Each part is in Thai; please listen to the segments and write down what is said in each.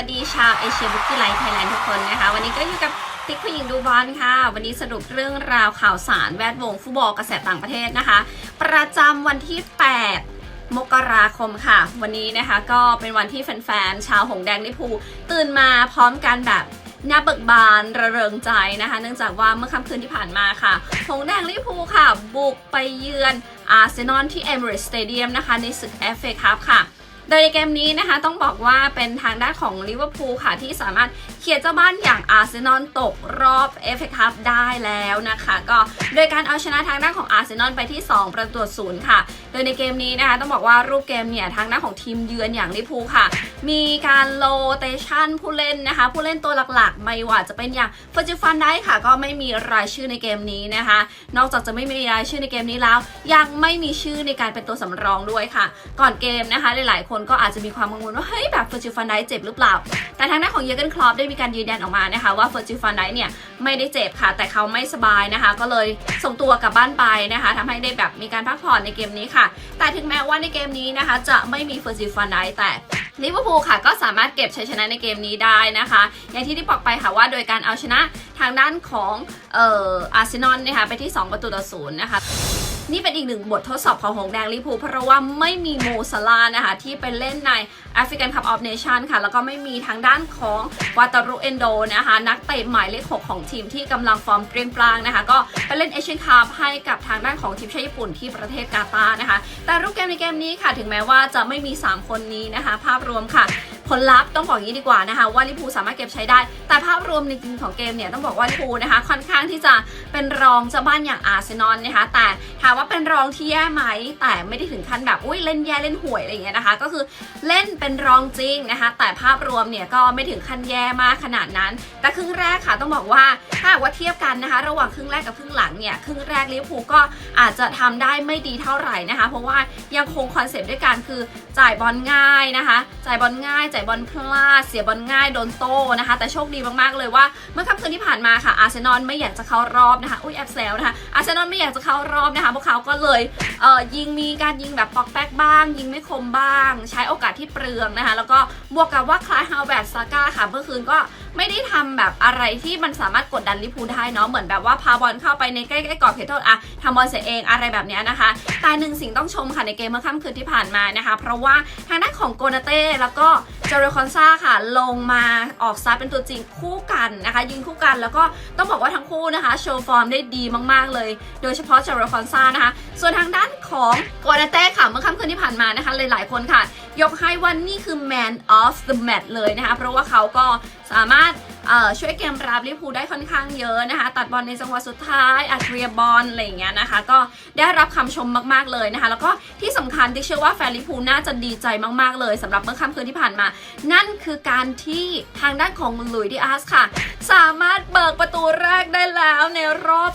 วัสดีชาวเอเชียบุกกี้ไลท์ไทยแลนด์ทุกคนนะคะ วันนี้ก็อยู่กับติ๊กผู้หญิงดูบอลค่ะ วันนี้สรุปเรื่องราวข่าวสารแวดวงฟุตบอลกระแสต่างประเทศนะคะ ประจำวันที่ 8มกราคมค่ะ วันนี้นะคะก็เป็นวันที่แฟนๆ ชาวหงแดงลิพูตื่นมาพร้อมกันแบบหน้าเบิกบานระเริงใจนะคะ เนื่องจากว่าเมื่อค่ำคืนที่ผ่านมาค่ะ หงแดงลิพูค่ะ บุกไปเยือนอาร์เซนอลที่เอมิเรตสเตเดียมนะคะ ในศึก FA Cup ค่ะ โดยในเกมนี้นะคะต้องบอกว่าเป็นทางด้านของลิเวอร์พูลค่ะที่สามารถเขียเจ้าบ้านอย่างอาร์เซนอลตกรอบเอฟเอคัพได้แล้วนะคะ ก็โดยการเอาชนะทางด้านของอาร์เซนอลไปที่ 2 ประตูศูนย์ค่ะ โดยในเกมนี้นะคะต้องบอกว่ารูปเกมเนี่ยทางด้านของทีมเยือนอย่างลิเวอร์พูลค่ะ มีการโลเตชันผู้เล่นนะคะ ผู้เล่นตัวหลักๆ ไม่ว่าจะเป็นอย่างเฟอร์จิฟันได้ค่ะ ก็ไม่มีรายชื่อในเกมนี้นะคะ นอกจากจะไม่มีรายชื่อในเกมนี้แล้ว ยังไม่มีชื่อในการเป็นตัวสำรองด้วยค่ะ ก่อนเกมนะคะหลายๆคนก็อาจจะมีความกังวลว่าเฮ้ยแบบเฟอร์จิฟันไดเจ็บหรือเปล่า แต่ทางด้านของเยอร์เกนคลอปได้มีการยืนยันออกมานะคะว่าเฟอร์จิฟันไดเนี่ยไม่ได้เจ็บค่ะ แต่เขาไม่สบายนะคะ ก็เลยส่งตัวกลับบ้านไปนะคะทำให้ได้แบบมีการพักผ่อนในเกมนี้ค่ะ แต่ถึงแม้ว่าในเกมนี้นะคะ จะไม่มีเฟอร์จิฟันไดแต่ลิเวอร์พูลค่ะก็สามารถเก็บชัยชนะในเกมนี้ได้นะคะ อย่างที่ที่บอกไปค่ะว่าโดยการเอาชนะทางด้านของเอ่ออาร์เซนอลนะคะไปที่ 2 ประตูต่อศูนย์นะคะ นี่เป็นอีกหนึ่งบททดสอบของหงแดงลิพูเพราะว่าไม่มีโมซาลานะคะ ที่ไปเล่นใน African Cup of Nation ค่ะ แล้วก็ไม่มีทางด้านของวาตารุเอนโดนะคะ นักเตะหมายเลข 6 ของทีมที่กำลังฟอร์มเปรี้ยงปร้างนะคะ ก็ไปเล่นเอเชียนคัพให้กับทางด้านของทีมชาติญี่ปุ่นที่ประเทศกาตาร์นะคะ แต่รูปเกมในเกมนี้ค่ะถึงแม้ว่าจะไม่มี 3 คนนี้นะคะ ภาพรวมค่ะ ผลลัพธ์ต้องบอกอย่างนี้ดีกว่านะคะ ว่าลิพูสามารถเก็บใช้ได้ แต่ภาพรวมจริงๆของเกมเนี่ยต้องบอกว่าลิพูนะคะค่อนข้างที่จะเป็นรองเจ้าบ้านอย่างอาร์เซนอลนะคะ แต่ถามว่าเป็นรองที่แย่ไหม แต่ไม่ได้ถึงขั้นแบบอุ้ยเล่นแย่เล่นห่วยอะไรอย่างเงี้ยนะคะ ก็คือเล่นเป็นรองจริงนะคะ แต่ภาพรวมเนี่ยก็ไม่ถึงขั้นแย่มากขนาดนั้น แต่ครึ่งแรกค่ะต้องบอกว่าถ้าหากว่าเทียบกันนะคะ ระหว่างครึ่งแรกกับครึ่งหลังเนี่ยครึ่งแรกลิพูก็อาจจะทำได้ไม่ดีเท่าไหร่นะคะ เพราะว่ายังคงคอนเซปต์ด้วยกันคือจ่ายบอลง่ายนะคะ จ่ายบอลง่ายจยบอลพลาดเสียบอลง่ายโดนโต้นะคะ แต่โชคดีมากๆเลยว่า เมื่อค่ำคืนที่ผ่านมาค่ะ อาร์เซนอลไม่อยากจะเข้ารอบนะคะ อุ้ยแอบแซวนะคะ อาร์เซนอลไม่อยากจะเข้ารอบนะคะ พวกเขาก็เลยเอ่อยิงมีการยิงแบบปอกแป๊กบ้าง ยิงไม่คมบ้าง ใช้โอกาสที่เปลืองนะคะ แล้วก็บวกกับว่าคลายฮาวเวิร์ดซาก้าค่ะเมื่อคืนก็ไม่ได้ทำแบบอะไรที่มันสามารถกดดันลิพูได้เนาะเหมือนแบบว่าพาบอลเข้าไปในใกล้ๆกรอบเขตโทษอะทำบอลเสียเองอะไรแบบเนี้ยนะคะแต่หนึ่งสิ่งต้องชมค่ะในเกมเมื่อค่ำคืนที่ผ่านมานะคะ เพราะว่าทางด้านของโกนาเต้แล้วก็เจอร์คอนซาค่ะ ลงมาออกซัดเป็นตัวจริงคู่กันนะคะยิงคู่กันแล้วก็ต้องบอกว่าทั้งคู่นะคะโชว์ฟอร์มได้ดีมากๆเลย โดยเฉพาะเจอร์คอนซานะคะ ส่วนทางด้านของโกนาเต้ค่ะเมื่อค่ำคืนที่ผ่านมานะคะหลายๆคนค่ะ ยกให้ว่านี่คือ man of the match เลยนะคะ เพราะว่าเขาก็สามารถช่วยเกมรับลิเวอร์พูได้ค่อนข้างเยอะนะคะ ตัดบอลในจังหวะสุดท้าย อัดเรียบอลอะไรอย่างเงี้ยนะคะ ก็ได้รับคำชมมากๆเลยนะคะ แล้วก็ที่สำคัญที่เชื่อว่าแฟนลิเวอร์พูน่าจะดีใจมากๆเลยสำหรับเมื่อค่ำคืนที่ผ่านมา นั่นคือการที่ทางด้านของลุยดิอาสค่ะ สามารถเบิกประตูแรกได้แล้วในรอบ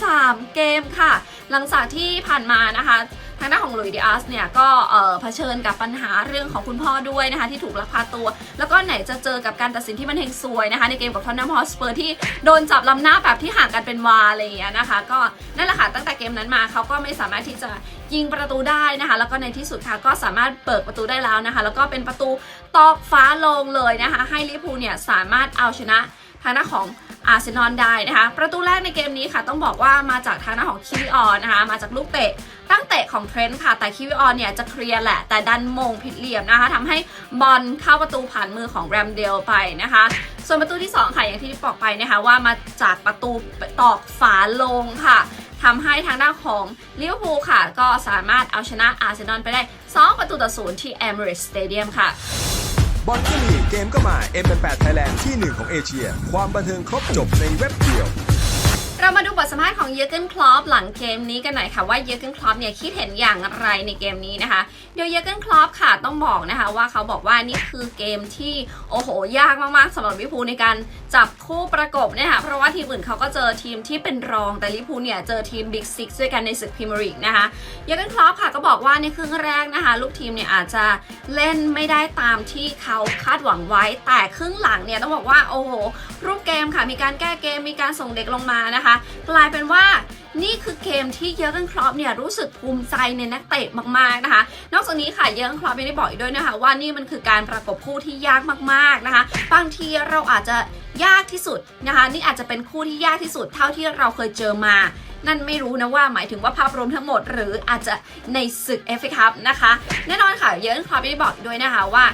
13 เกมค่ะ หลังจากที่ผ่านมานะคะางด้านของหลุยส์ดิอาสเนี่ยก็เอ่อเผชิญกับปัญหาเรื่องของคุณพ่อด้วยนะคะที่ถูกลักพาตัว แล้วก็ไหนจะเจอกับการตัดสินที่มันเฮงซวยนะคะในเกมกับทอนนัมฮอสเปอร์ที่โดนจับลำหน้าแบบที่ห่างกันเป็นวาอะไรอย่างเงี้ยนะคะก็นั่นแหละค่ะตั้งแต่เกมนั้นมาเขาก็ไม่สามารถที่จะยิงประตูได้นะคะแล้วก็ในที่สุดค่ะก็สามารถเปิดประตูได้แล้วนะคะแล้วก็เป็นประตูตอกฟ้าลงเลยนะคะให้ลิเวอร์พูลเนี่ยสามารถเอาชนะ ทางด้านของอาร์เซนอลได้นะคะ ประตูแรกในเกมนี้ค่ะ ต้องบอกว่ามาจากทางด้านของคิวิออนนะคะ มาจากลูกเตะตั้งเตะของเทรนต์ค่ะ แต่คิวิออนเนี่ยจะเคลียร์แหละ แต่ดันมงผิดเหลี่ยมนะคะทำให้บอลเข้าประตูผ่านมือของแรมเดลไปนะคะ ส่วนประตูที่ 2 ค่ะอย่างที่บอกไปนะคะว่ามาจากประตูตอกฝาลงค่ะทำให้ทางด้านของลิเวอร์พูลค่ะ ก็สามารถเอาชนะอาร์เซนอลไปได้ 2 ประตูต่อศูนย์ที่ Emirates Stadium ค่ะ บอลก็มีเกมก็มา M88 Thailand ที่หนึ่งของเอเชีย ความบันเทิงครบจบในเว็บเดียว เรามาดูบทสัมภาษณ์ของเยอร์เกนคลอปหลังเกมนี้กันหน่อยค่ะว่าเยอร์เกนคลอปเนี่ยคิดเห็นอย่างไรในเกมนี้นะคะ โดยเยอเกนคลอปค่ะต้องบอกนะคะว่าเขาบอกว่านี่คือเกมที่โอ้โหยากมากๆสำหรับลิพูในการจับคู่ประกบนะคะเพราะว่าทีมอื่นเขาก็เจอทีมที่เป็นรองแต่ลิพูเนี่ยเจอทีมบิ๊กซิกด้วยกันในศึกพรีเมียร์ลีกนะคะเยอเกนคลอปค่ะก็บอกว่าในครึ่งแรกนะคะลูกทีมเนี่ยอาจจะเล่นไม่ได้ตามที่เขาคาดหวังไว้ แต่ครึ่งหลังเนี่ยต้องบอกว่าโอ้โหรูปเกมค่ะมีการแก้เกมมีการส่งเด็กลงมานะคะ กลายเป็นว่า นี่คือเกมที่เยอร์เกนคลอปเนี่ยรู้สึกภูมิใจในนักเตะมากๆนะคะ นอกจากนี้ค่ะเยอร์เกนคลอปยังได้บอกอีกด้วยนะคะ ว่านี่มันคือการประกบคู่ที่ยากมากๆนะคะ บางทีเราอาจจะยากที่สุดนะคะ นี่อาจจะเป็นคู่ที่ยากที่สุดเท่าที่เราเคยเจอมานั่นไม่รู้นะว่าหมายถึงว่าภาพรวมทั้งหมด หรืออาจจะในศึกเอฟเอคัพนะคะ แน่นอนค่ะเยอร์เกนคลอปยังได้บอกอีกด้วยนะคะว่า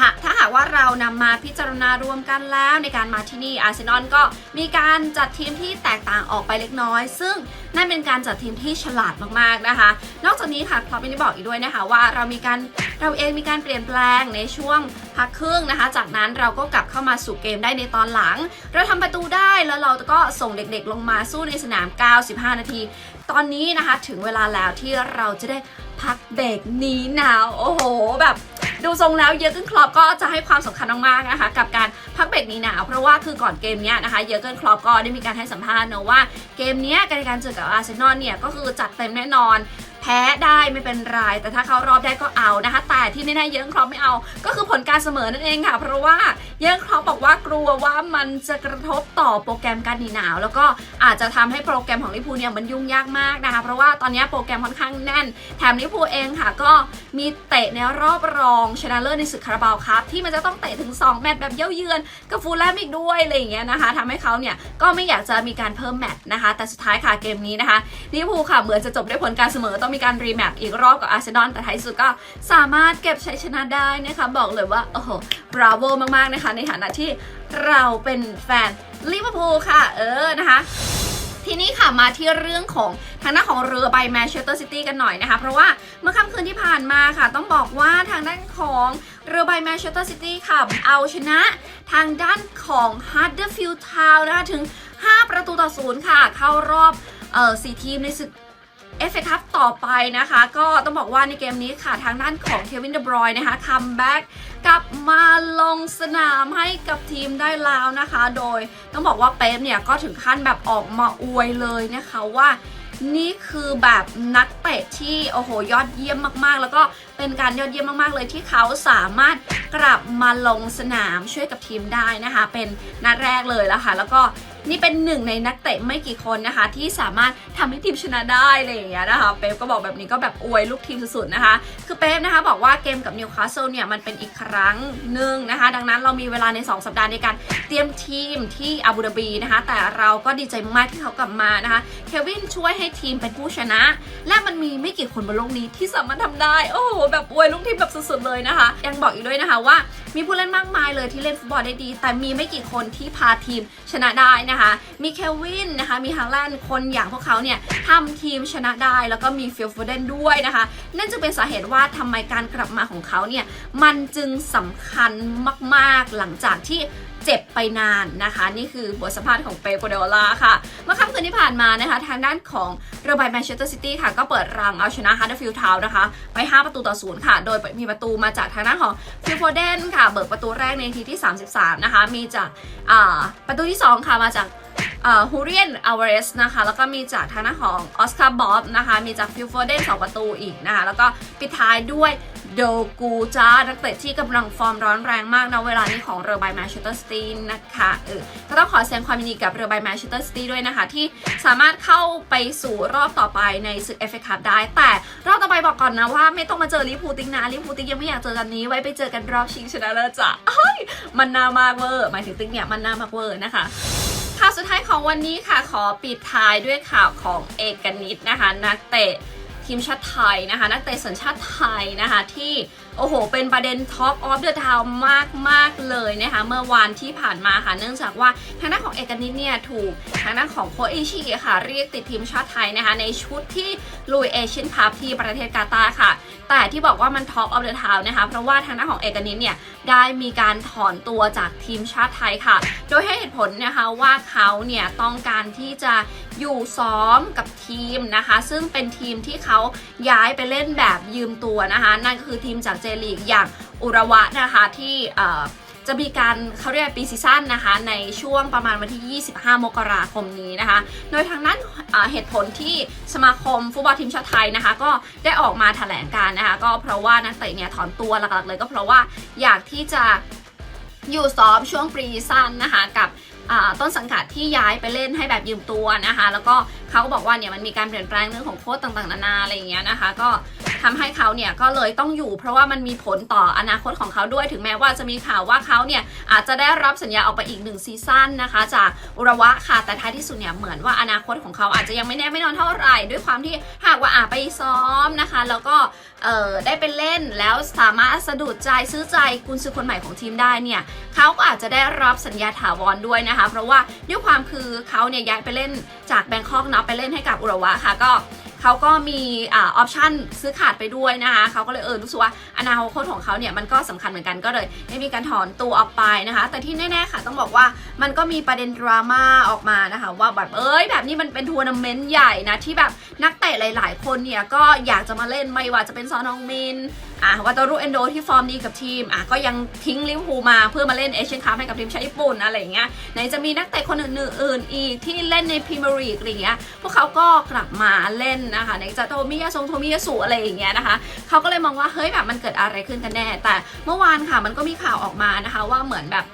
หากถ้าหากว่าเรานำมาพิจารณารวมกันแล้วในการมาที่นี่อาร์เซนอลก็มีการจัดทีมที่แตกต่างออกไปเล็กน้อย ซึ่งนั่นเป็นการจัดทีมที่ฉลาดมากๆนะคะ นอกจากนี้ค่ะคลอปยังได้บอกอีกด้วยนะคะว่าเรามีการเราเองมีการเปลี่ยนแปลงในช่วงพักครึ่งนะคะ จากนั้นเราก็กลับเข้ามาสู่เกมได้ในตอนหลัง เราทำประตูได้แล้วเราก็ส่งเด็กๆลงมาสู้ในสนาม 95 นาที ตอนนี้นะคะถึงเวลาแล้วที่เราจะได้พักเบรกนี้หนาวโอ้โหแบบ ดูทรงแล้วเยอร์เกนคลอปก็จะให้ความสำคัญมากๆนะคะ กับการพักเบรกนี้หนาว เพราะว่าคือก่อนเกมเนี้ยนะคะเยอร์เกนคลอปก็ได้มีการให้สัมภาษณ์นะว่าเกมเนี้ยการการเจอกับอาร์เซนอลเนี่ยก็คือจัดเต็มแน่นอน พ้ได้ไม่เป็นไร แต่ถ้าเขารอบได้ก็เอานะคะ แต่ที่แน่ๆเยอร์เกนคลอปไม่เอา ก็คือผลการเสมอนั่นเองค่ะ เพราะว่าเยอร์เกนคลอปบอกว่ากลัวว่ามันจะกระทบต่อโปรแกรมการหนีหนาว แล้วก็อาจจะทำให้โปรแกรมของลิพูเนี่ยมันยุ่งยากมากนะคะ เพราะว่าตอนนี้โปรแกรมค่อนข้างแน่น แถมลิพูเองค่ะก็มีเตะในรอบรองชนะเลิศในศึกคาราบาวครับที่มันจะต้องเตะถึง 2 แมตช์แบบเย้าเยือนกับฟูลแลมอีกด้วยอะไรอย่างเงี้ยนะคะทำให้เขาเนี่ยก็ไม่อยากจะมีการเพิ่มแมตช์นะคะ แต่สุดท้ายค่ะเกมนี้นะคะลิพูค่ะเหมือนจะจบด้วยผลการเสมอต้องมีมีการรีแมตช์อีกรอบกับอาร์เซนอลแต่ท้ายสุดก็สามารถเก็บชัยชนะได้นะคะ บอกเลยว่า โอ้โหบราโวมาก ๆ นะคะ ในฐานะที่เราเป็นแฟนลิเวอร์พูลค่ะ เออนะคะทีนี้ค่ะมาที่เรื่องของทางด้านของเรือใบแมนเชสเตอร์ซิตี้กันหน่อยนะคะ เพราะว่าเมื่อค่ำคืนที่ผ่านมาค่ะ ต้องบอกว่าทางด้านของเรือใบแมนเชสเตอร์ซิตี้ค่ะเอาชนะทางด้านของฮัตเดอร์ฟิลด์ทาวน์นะคะถึง 5 ประตูต่อศูนย์ค่ะ เข้ารอบเอ่อสีทีมในศึก เอฟเอคัพต่อไปนะคะ ก็ต้องบอกว่าในเกมนี้ค่ะทางด้านของเควินเดบรอยนะคะคัมแบ็กกลับมาลงสนามให้กับทีมได้แล้วนะคะ โดยต้องบอกว่าเป๊ปเนี่ยก็ถึงขั้นแบบออกมาอวยเลยนะคะว่านี่คือแบบนักเตะที่โอ้โหยอดเยี่ยมมากๆ แล้วก็เป็นการยอดเยี่ยมมากๆ เลยที่เขาสามารถกลับมาลงสนามช่วยกับทีมได้นะคะ เป็นนัดแรกเลยแล้วค่ะ แล้วก็นี่เป็นหนึ่งในนักเตะไม่กี่คนนะคะ ที่สามารถทำให้ทีมชนะได้อะไรอย่างเงี้ยนะคะเป๊ปก็บอกแบบนี้ก็แบบอวยลูกทีมสุดๆนะคะ คือเป๊ปนะคะบอกว่าเกมกับนิวคาสเซิลเนี่ยมันเป็นอีกครั้งหนึ่งนะคะ ดังนั้นเรามีเวลาใน 2 สัปดาห์ในการเตรียมทีมที่อาบูดาบีนะคะ แต่เราก็ดีใจมากที่เขากลับมานะคะเควินช่วยให้ทีมเป็นผู้ชนะ และมันมีไม่กี่คนบนโลกนี้ที่สามารถทำได้ โอ้โหแบบอวยลูกทีมแบบสุดๆเลยนะคะ ยังบอกอีกด้วยนะคะว่ามีผู้เล่นมากมายเลยที่เล่นฟุตบอลได้ดี แต่มีไม่กี่คนที่พาทีมชนะได้นะคะ มีเควินนะคะ มีฮาแลนด์คนอย่างพวกเขาเนี่ยทำทีมชนะได้ แล้วก็มีฟิลโฟเดนด้วยนะคะ นั่นจึงเป็นสาเหตุว่าทำไมการกลับมาของเขาเนี่ย มันจึงสำคัญมากๆหลังจากที่ เจ็บไปนานนะคะ นี่คือบทสัมภาษณ์ของเปโกเดโอลาค่ะ เมื่อค่ำคืนที่ผ่านมานะคะ ทางด้านของเรือใบแมนเชสเตอร์ซิตี้ค่ะก็เปิดรังเอาชนะฮาร์ดฟิลด์ทาวน์นะคะ ไป 5 ประตูต่อศูนย์ค่ะ โดยมีประตูมาจากทางด้านของฟิลโฟเดนค่ะ เบิกประตูแรกในทีที่ 33 นะคะ มีจากประตูที่ 2 ค่ะมาจาก ฮูเรียนอัลวาเรสนะคะ แล้วก็มีจากทางด้านของออสการ์บ๊อบนะคะ มีจากฟิลโฟเดนสองประตูอีกนะคะ แล้วก็ปิดท้ายด้วยโดกูจ้า นักเตะที่กำลังฟอร์มร้อนแรงมากนะเวลานี้ของเรือใบแมนเชสเตอร์ซิตี้นะคะเออก็ต้องขอแสดงความยินดีกับเรือใบแมนเชสเตอร์ซิตี้ด้วยนะคะ ที่สามารถเข้าไปสู่รอบต่อไปในศึกเอฟเอคัพได้ แต่รอบต่อไปบอกก่อนนะว่าไม่ต้องมาเจอลิเวอร์พูติ๊กนะลิเวอร์พูติ๊กยังไม่อยากเจอกันนี้ไว้ไปเจอกันรอบชิงชนะเลิศจ้ะเฮ้ยมันน่ามากเวอร์หมายถึงติ๊กเนี่ยมันน่ามากเวอร์นะคะ ข่าวสุดท้ายของวันนี้ค่ะ ขอปิดท้ายด้วยข่าวของเอกนิตนะคะ นักเตะทีมชาติไทยนะคะ นักเตะสัญชาติไทยนะคะที่ โอ้โห เป็นประเด็น Talk of the Town มากมากเลยนะคะ เมื่อวานที่ผ่านมาค่ะ เนื่องจากว่าทางด้านของเอกนิตเนี่ยถูกทางด้านของโคชอิชิค่ะ เรียกติดทีมชาติไทยนะคะ ในชุดที่ลุยเอเชียนคัพที่ประเทศกาตาร์ค่ะ แต่ที่บอกว่ามัน Talk of the Town นะคะ เพราะว่าทางด้านของเอกนิตเนี่ยได้มีการถอนตัวจากทีมชาติไทยค่ะ โดยให้เหตุผลนะคะว่าเขาเนี่ยต้องการที่จะ อยู่ซ้อมกับทีมนะคะ ซึ่งเป็นทีมที่เขาย้ายไปเล่นแบบยืมตัวนะคะ นั่นก็คือทีมจากเจลีกอย่างอุระวะนะคะที่จะมีการเขาเรียกปีซีซั่นนะคะ ในช่วงประมาณวันที่ 25 มกราคมนี้นะคะ โดยทางนั้นเหตุผลที่สมาคมฟุตบอลทีมชาติไทยนะคะ ก็ได้ออกมาแถลงการนะคะ ก็เพราะว่านักเตะเนี่ยถอนตัวหลักๆเลยก็เพราะว่าอยากที่จะอยู่ซ้อมช่วงปรีซั่นนะคะกับ ต้นสังกัดที่ย้ายไปเล่นให้แบบยืมตัวนะคะ แล้วก็เขาก็บอกว่าเนี่ยมันมีการเปลี่ยนแปลงเรื่องของโค้ดต่างๆนานาอะไรอย่างเงี้ยนะคะ ก็ ทำให้เขาเนี่ยก็เลยต้องอยู่ เพราะว่ามันมีผลต่ออนาคตของเขาด้วย ถึงแม้ว่าจะมีข่าวว่าเขาเนี่ยอาจจะได้รับสัญญาออกไปอีกหนึ่งซีซั่นนะคะ จากอุระวะค่ะแต่ท้ายที่สุดเนี่ยเหมือนว่าอนาคตของเขาอาจจะยังไม่แน่ไม่นอนเท่าไหร่ ด้วยความที่หากว่าอาไปซ้อมนะคะ แล้วก็ได้ไปเล่นแล้วสามารถสะดุดใจซื้อใจกุนซือคนใหม่ของทีมได้เนี่ยเขาก็อาจจะได้รับสัญญาถาวรด้วยนะคะ เพราะว่าด้วยความคือเขาเนี่ยย้ายไปเล่นจากแบงคอกเนาะไปเล่นให้กับอุระวะค่ะก็ เขาก็มีอ่าออปชั่นซื้อขาดไปด้วยนะคะเขาก็เลยเออรู้สึกว่าอนาคตของเขาเนี่ยมันก็สำคัญเหมือนกันก็เลยได้มีการถอนตัวออกไปนะคะ แต่ที่แน่ๆค่ะต้องบอกว่ามันก็มีประเด็นดราม่าออกมานะคะ ว่าแบบเอ้ยแบบนี้มันเป็นทัวร์นาเมนต์ใหญ่นะที่แบบนักเตะหลาย ๆ คนเนี่ยก็อยากจะมาเล่นไม่ว่าจะเป็นซอนองมิน อะวัตารุเอนโดที่ฟอร์มดีกับทีมอะก็ยังทิ้งลิเวอร์พูลมาเพื่อมาเล่นเอเชียนคัพให้กับทีมชาติญี่ปุ่นอะไรอย่างเงี้ยไหนจะมีนักเตะคนอื่นๆอีกที่เล่นในพรีเมียร์ลีกอะไรอย่างเงี้ยพวกเขาก็กลับมาเล่นนะคะไหนจะโทมิยาซงโทมิยาสุอะไรอย่างเงี้ยนะคะเขาก็เลยมองว่าเฮ้ยแบบมันเกิดอะไรขึ้นกันแน่ แต่เมื่อวานค่ะมันก็มีข่าวออกมานะคะว่าเหมือนแบบ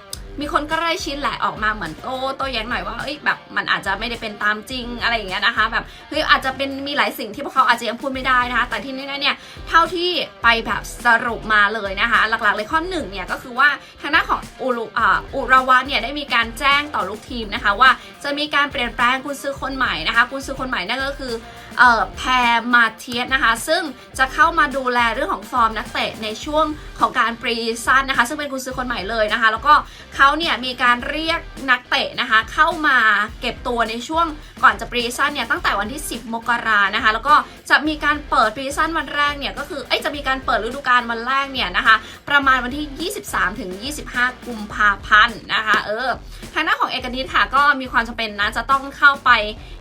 มีคนก็ใกล้ชิดแหละออกมาเหมือนโต้โต้แย้งหน่อยว่าเอ้ยแบบมันอาจจะไม่ได้เป็นตามจริงอะไรอย่างเงี้ยนะคะแบบเฮ้ยอาจจะเป็นมีหลายสิ่งที่พวกเขาอาจจะยังพูดไม่ได้นะคะ แต่ที่แน่ๆเนี่ยเท่าที่ไปแบบสรุปมาเลยนะคะ หลักๆเลยข้อหนึ่งเนี่ยก็คือว่าทางด้านของอุรุอ่าอุราวะเนี่ยได้มีการแจ้งต่อลูกทีมนะคะ ว่าจะมีการเปลี่ยนแปลงกุนซือคนใหม่นะคะกุนซือคนใหม่นั่นก็คือ เอ่อแพรมาเทียสนะคะ ซึ่งจะเข้ามาดูแลเรื่องของฟอร์มนักเตะในช่วงของการปรีซันนะคะ ซึ่งเป็นกุนซือคนใหม่เลยนะคะ แล้วก็เขาเนี่ยมีการเรียกนักเตะนะคะ เข้ามาเก็บตัวในช่วงก่อนจะปรีซันเนี่ยตั้งแต่วันที่ 10 มกรานะคะ แล้วก็จะมีการเปิดปรีซันวันแรกเนี่ยก็คือเอ้ยจะมีการเปิดฤดูกาลวันแรกเนี่ยนะคะ ประมาณวันที่ 23ถึง25 กุมภาพันธ์นะคะเออทางด้านของเอกนิตค่ะก็มีความจำเป็นนะจะต้องเข้าไป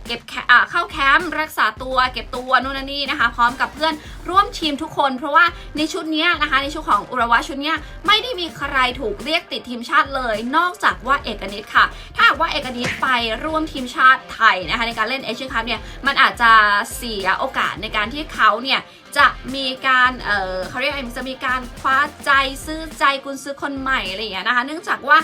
เก็บแคอ่าเข้าแคมป์รักษาตัวเก็บตัวนู่นนนนี่นะคะ พร้อมกับเพื่อนร่วมทีมทุกคน เพราะว่าในชุดนี้นะคะ ในชุดของอุระวะชุดนี้ไม่ได้มีใครถูกเรียกติดทีมชาติเลย นอกจากว่าเอกนิตค่ะ ถ้าหากว่าเอกนิตไปร่วมทีมชาติไทยนะคะในการเล่นเอเชียนคัพเนี่ยมันอาจจะเสียโอกาสในการที่เขาเนี่ยจะมีการเออเขาเรียกอะไรจะมีการคว้าใจซื้อใจกุนซื้อคนใหม่อะไรอย่างเงี้ยนะคะ เนื่องจากว่า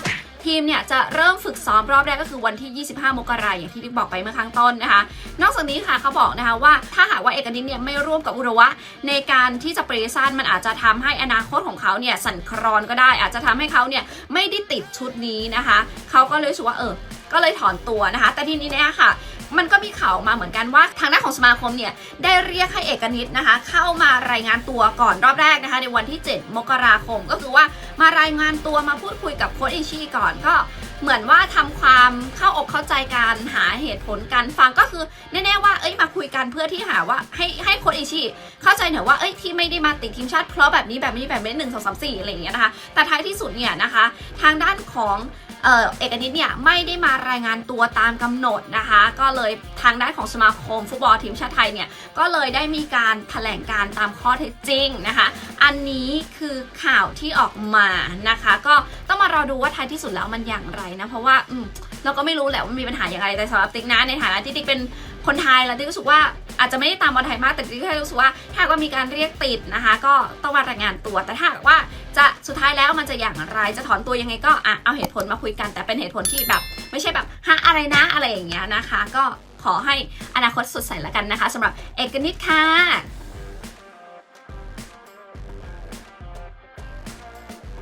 ทีมเนี่ยจะเริ่มฝึกซ้อมรอบแรกก็คือวันที่ 25 มกราอย่างที่ดิกบอกไปเมื่อข้างต้นนะคะ นอกจากนี้ค่ะเขาบอกนะคะว่าถ้าหากว่าเอกนิตเนี่ยไม่ร่วมกับอุระวะ ในการที่จะปริซันมันอาจจะทำให้อนาคตของเขาเนี่ยสั่นคลอนก็ได้ อาจจะทำให้เขาเนี่ยไม่ได้ติดชุดนี้นะคะเขาก็เลยรู้สึกว่าเออ ก็เลยถอนตัวนะคะ แต่ทีนี้เนี่ยค่ะ มันก็มีข่าวมาเหมือนกันว่าทางด้านของสมาคมเนี่ยได้เรียกให้เอกนิตนะคะ เข้ามารายงานตัวก่อนรอบแรกนะคะ ในวันที่ 7 มกราคมก็คือว่ามารายงานตัวมาพูดคุยกับโค้ชอิชิก่อนก็เหมือนว่าทำความเข้าอกเข้าใจการหาเหตุผลการฟังก็คือแน่ๆว่าเอ้ยมาคุยกันเพื่อที่หาว่าให้ให้โค้ชอิชิเข้าใจหน่อยว่าเอ้ยที่ไม่ได้มาติดทีมชาติเพราะแบบนี้แบบนี้แบบนี้หนึ่งสองสามสี่อะไรอย่างเงี้ยนะคะ แต่ท้ายที่สุดเนี่ยนะคะ ทางด้านของ เออเอกนิตเนี่ยไม่ได้มารายงานตัวตามกำหนดนะคะ ก็เลยทางด้านของสมาคมฟุตบอลทีมชาติไทยเนี่ยก็เลยได้มีการแถลงการตามข้อเท็จจริงนะคะ อันนี้คือข่าวที่ออกมานะคะ ก็ต้องมารอดูว่าท้ายที่สุดแล้วมันอย่างไรนะเพราะว่าอืมเราก็ไม่รู้แหละว่ามีปัญหาอย่างไรแต่สำหรับติ๊กนะในฐานะที่ติ๊กเป็นคนไทยแล้วติ๊กรู้สึกว่า อาจจะไม่ได้ตามบอลไทยมากแต่ที่แค่รู้สึกว่าถ้าว่ามีการเรียกติดนะคะ ก็ต้องมารายงานตัวแต่ถ้าว่าจะสุดท้ายแล้วมันจะอย่างไรจะถอนตัวยังไงก็อะเอาเหตุผลมาคุยกัน แต่เป็นเหตุผลที่แบบ ไม่ใช่แบบฮะอะไรนะอะไรอย่างเงี้ยนะคะ ก็ขอให้อนาคตสดใสแล้วกันนะคะสำหรับเอกนิดค่ะ